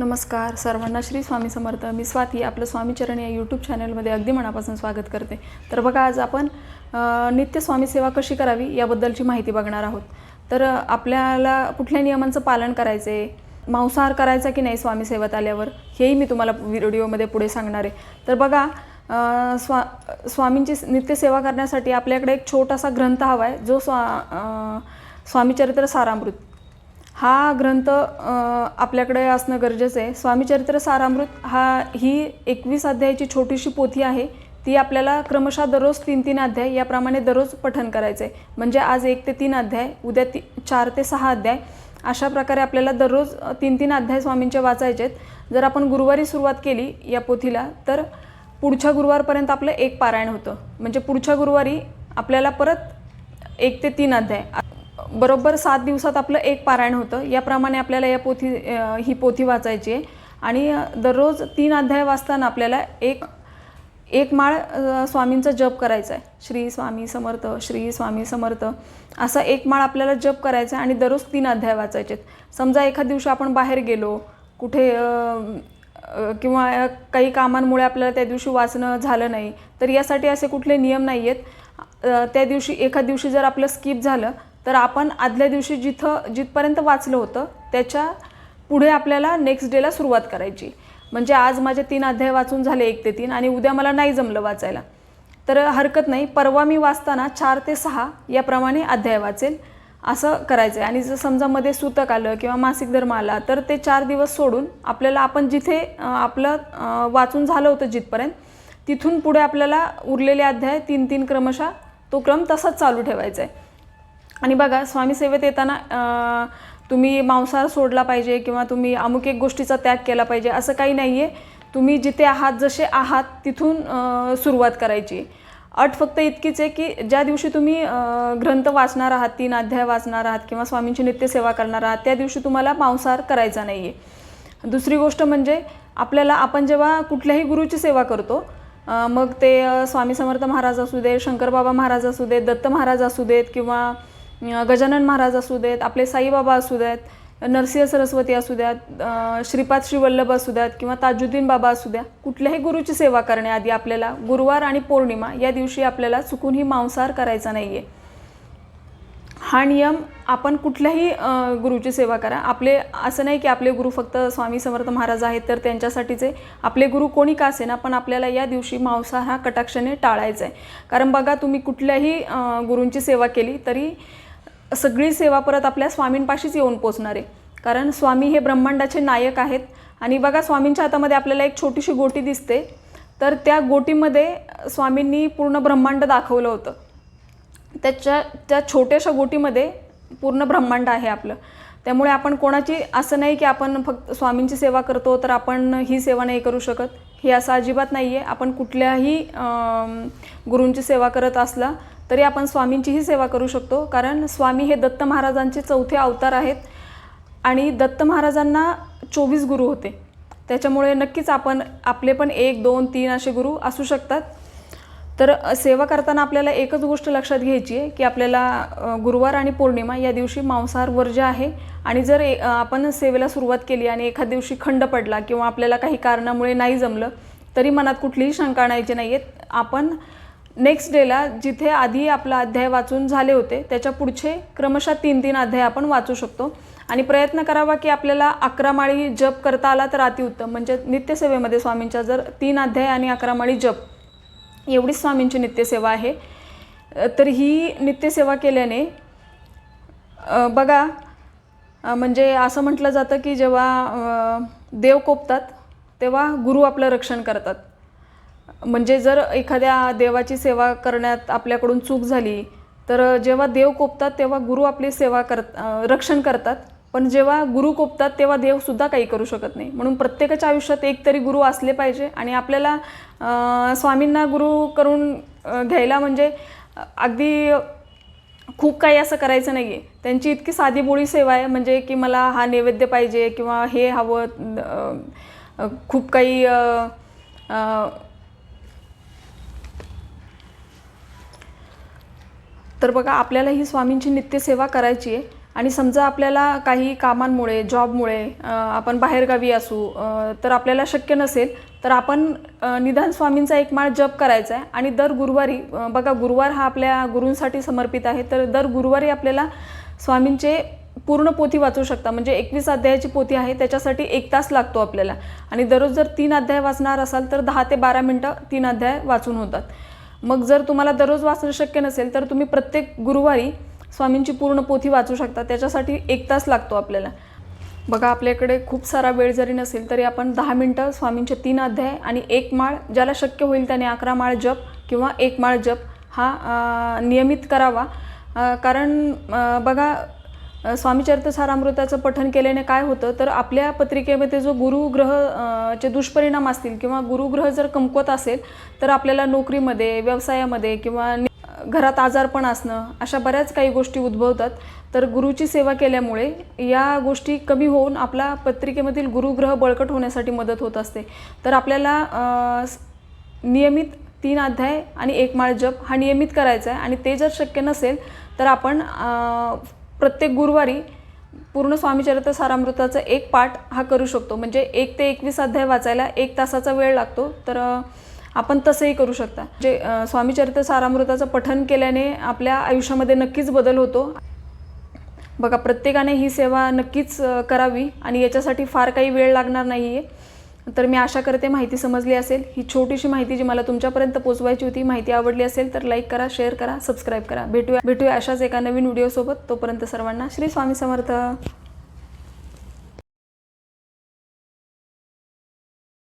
नमस्कार. सर्वांना श्री स्वामी समर्थ. मी स्वाती आपलं स्वामीचरण या यूट्यूब चॅनलमध्ये अगदी मनापासून स्वागत करते. तर बघा आज आपण नित्य स्वामी सेवा कशी करावी याबद्दलची माहिती बघणार आहोत. तर आपल्याला कुठल्या नियमांचं पालन करायचं आहे मांसाहार करायचा की नाही स्वामी सेवेत आल्यावर हेही मी तुम्हाला व्हिडिओमध्ये पुढे सांगणार आहे. तर बघा स्वा स्वामींची नित्यसेवा करण्यासाठी आपल्याकडे एक छोटासा ग्रंथ हवा आहे जो स्वा स्वामीचरित्र सारामृत. हा ग्रंथ आपल्याकडे असणं गरजेचं आहे. स्वामीचरित्र सारामृत हा ही एकवीस अध्यायाची छोटीशी पोथी आहे. ती आपल्याला क्रमशः दररोज तीन तीन अध्याय याप्रमाणे दररोज पठन करायचं आहे. म्हणजे आज एक ते तीन अध्याय उद्या ती चार ते सहा अध्याय. अशा प्रकारे आपल्याला दररोज तीन तीन अध्याय स्वामींचे वाचायचे आहेत. जर आपण गुरुवारी सुरुवात केली या पोथीला तर पुढच्या गुरुवारपर्यंत आपलं एक पारायण होतं. म्हणजे पुढच्या गुरुवारी आपल्याला परत एक ते तीन अध्याय. बरोबर सात दिवसात आपलं एक पारायण होतं. याप्रमाणे आपल्याला या पोथी ही पोथी वाचायची आहे. आणि दररोज तीन अध्याय वाचताना आपल्याला एक एक माळ स्वामींचा जप करायचा आहे. श्री स्वामी समर्थ श्री स्वामी समर्थ असा एक माळ आपल्याला जप करायचा आहे आणि दररोज तीन अध्याय वाचायचे आहेत. समजा एखाद दिवशी आपण बाहेर गेलो कुठे किंवा काही कामांमुळे आपल्याला त्या दिवशी वाचणं झालं नाही तर यासाठी असे कुठले नियम नाही आहेत त्या दिवशी एखाद दिवशी जर आपलं स्किप झालं तर आपण आदल्या दिवशी जिथं जिथपर्यंत वाचलं होतं त्याच्या पुढे आपल्याला नेक्स्ट डेला सुरुवात करायची. म्हणजे आज माझे तीन अध्याय वाचून झाले एक ते तीन आणि उद्या मला नाही जमलं वाचायला. तर हरकत नाही परवा मी वाचताना चार ते सहा याप्रमाणे अध्याय वाचेल असं करायचं आहे आणि जर समजा मध्ये सूतक आलं किंवा मासिक धर्म आला तर ते चार दिवस सोडून आपल्याला आपण जिथे आपलं वाचून झालं होतं जिथपर्यंत तिथून पुढे आपल्याला उरलेले अध्याय तीन तीन क्रमशः तो क्रम तसाच चालू ठेवायचा आहे आणि बघा स्वामी सेवेत येताना तुम्ही मांसाहार सोडला पाहिजे किंवा तुम्ही अमुक एक गोष्टीचा त्याग केला पाहिजे असं काही नाही आहे तुम्ही जिथे आहात जसे आहात तिथून सुरुवात करायची. अट फक्त इतकीच आहे की ज्या दिवशी तुम्ही ग्रंथ वाचणार आहात तीन अध्याय वाचणार आहात किंवा स्वामींची नित्यसेवा करणार आहात त्या दिवशी तुम्हाला मांसाहार करायचा नाही आहे दुसरी गोष्ट म्हणजे आपल्याला आपण जेव्हा कुठल्याही गुरुची सेवा करतो मग ते स्वामी समर्थ महाराज असू दे शंकरबाबा महाराज असू देत दत्त महाराज असू देत किंवा गजानन महाराज असू देत आपले साईबाबा असू देत नरसिंह सरस्वती असू द्यात श्रीपाद श्रीवल्लभ असू द्यात किंवा ताजुद्दीन बाबा असू द्या कुठल्याही गुरुची सेवा करण्याआधी आपल्याला गुरुवार आणि पौर्णिमा या दिवशी आपल्याला चुकूनही मांसाहार करायचा नाही आहे हा नियम आपण कुठल्याही गुरुची सेवा करा. आपले असं नाही की आपले गुरु फक्त स्वामी समर्थ महाराज आहेत तर त्यांच्यासाठीचे आपले गुरु कोणी का असेना पण आपल्याला या दिवशी मांसाहार हा कटाक्षाने टाळायचा आहे कारण बघा तुम्ही कुठल्याही गुरूंची सेवा केली तरी सगळी सेवा परत आपल्या स्वामींपाशीच येऊन पोचणार आहे. कारण स्वामी हे ब्रह्मांडाचे नायक आहेत. आणि बघा स्वामींच्या हातामध्ये आपल्याला एक छोटीशी गोटी दिसते. तर त्या गोटीमध्ये स्वामींनी पूर्ण ब्रह्मांड दाखवलं होतं. त्याच्या त्या छोट्याशा गोटीमध्ये पूर्ण ब्रह्मांड आहे आपलं. त्यामुळे आपण कोणाची असं नाही की आपण फक्त स्वामींची सेवा करतो तर आपण ही सेवा नाही करू शकत. हे असं अजिबात नाही आहे आपण कुठल्याही गुरूंची सेवा करत असला तरी आपण स्वामींचीही सेवा करू शकतो. कारण स्वामी हे दत्त महाराजांचे चौथे अवतार आहेत. आणि दत्त महाराजांना चोवीस गुरु होते. त्याच्यामुळे नक्कीच आपण आपले पण एक दोन तीन असे गुरु असू शकतात. तर सेवा करताना आपल्याला एकच गोष्ट लक्षात घ्यायची आहे की आपल्याला गुरुवार आणि पौर्णिमा या दिवशी मांसाहार वर्ज्य आहे आणि जर ए- आपण सेवेला सुरुवात केली आणि एखाद दिवशी खंड पडला किंवा आपल्याला काही कारणामुळे नाही जमलं तरी मनात कुठलीही शंका आणायची नाही आहेत आपण नेक्स्ट डेला जिथे आधी आपला अध्याय वाचून झाले होते त्याच्या पुढचे क्रमशः तीन तीन अध्याय आपण वाचू शकतो. आणि प्रयत्न करावा की आपल्याला अकरा माळी जप करता आला तर अतिउत्तम म्हणजे नित्यसेवेमध्ये स्वामींच्या जर तीन अध्याय आणि अकरा माळी जप एवढीच स्वामींची नित्यसेवा आहे. तर ही नित्यसेवा केल्याने बघा म्हणजे असं म्हटलं जातं की जेव्हा देव कोपतात तेव्हा गुरु आपलं रक्षण करतात. म्हणजे जर एखाद्या देवाची सेवा करण्यात आपल्याकडून चूक झाली तर जेव्हा देव कोपतात तेव्हा गुरु आपली सेवा करत रक्षण करतात. पण जेव्हा गुरु कोपतात तेव्हा देवसुद्धा काही करू शकत नाही. म्हणून प्रत्येकाच्या आयुष्यात एक तरी गुरु असले पाहिजे आणि आपल्याला स्वामींना गुरु करून घ्यायला म्हणजे अगदी खूप काही असं करायचं नाही आहे त्यांची इतकी साधी बोळी सेवा आहे म्हणजे की मला हा नैवेद्य पाहिजे किंवा हे हवं खूप काही तर बघा आपल्याला ही स्वामींची नित्यसेवा करायची आहे. आणि समजा आपल्याला काही कामांमुळे जॉबमुळे आपण बाहेरगावी असू तर आपल्याला शक्य नसेल तर आपण निदान स्वामींचा एक माळ जप करायचा आहे. आणि दर गुरुवारी बघा गुरुवार हा आपल्या गुरूंसाठी समर्पित आहे. तर दर गुरुवारी आपल्याला स्वामींचे पूर्ण पोथी वाचू शकता. म्हणजे एकवीस अध्यायाची पोथी आहे त्याच्यासाठी एक तास लागतो आपल्याला. आणि दररोज जर तीन अध्याय वाचणार असाल तर दहा ते बारा मिनटं तीन अध्याय वाचून होतात. मग जर तुम्हाला दररोज वाचणं शक्य नसेल तर तुम्ही प्रत्येक गुरुवारी स्वामींची पूर्ण पोथी वाचू शकता. त्याच्यासाठी एक तास लागतो आपल्याला. बघा आपल्याकडे खूप सारा वेळ जरी नसेल तरी आपण दहा मिनटं स्वामींचे तीन अध्याय आणि एक माळ ज्याला शक्य होईल त्याने अकरा माळ जप किंवा एक माळ जप हा नियमित करावा. कारण बघा स्वामीचरितसारामृताचं पठन केल्याने काय होतं? तर आपल्या पत्रिकेमध्ये जो गुरुग्रह चे दुष्परिणाम असतील किंवा गुरुग्रह जर कमकुवत असेल तर आपल्याला नोकरीमध्ये व्यवसायामध्ये किंवा घरात आजारपण असणं अशा बऱ्याच काही गोष्टी उद्भवतात. तर गुरुची सेवा केल्यामुळे या गोष्टी कमी होऊन आपला पत्रिकेमधील गुरुग्रह बळकट होण्यासाठी मदत होत असते. तर आपल्याला नियमित तीन अध्याय आणि एक माळ जप हा नियमित करायचा आहे आणि ते जर शक्य नसेल तर आपण प्रत्येक गुरुवारी पूर्ण स्वामीचरित्र सारामृताचा एक पाठ हा करू शकतो. म्हणजे एक ते एकवीस अध्याय वाचायला एक तासाचा वेळ लागतो. तर आपण तसंही करू शकता. जे स्वामीचरित्र सारामृताचं पठन केल्याने आपल्या आयुष्यामध्ये नक्कीच बदल होतो. बघा प्रत्येकाने ही सेवा नक्कीच करावी आणि याच्यासाठी फार काही वेळ लागणार नाही आहे तर मी आशा करते माहिती समजली असेल. ही छोटीशी माहिती जी मला तुमच्यापर्यंत पोचवायची होती माहिती आवडली असेल तर लाईक करा शेअर करा सबस्क्राईब करा. भेटूया भेटूया अशाच एका नवीन व्हिडिओसोबत तोपर्यंत सर्वांना श्री स्वामी समर्थ.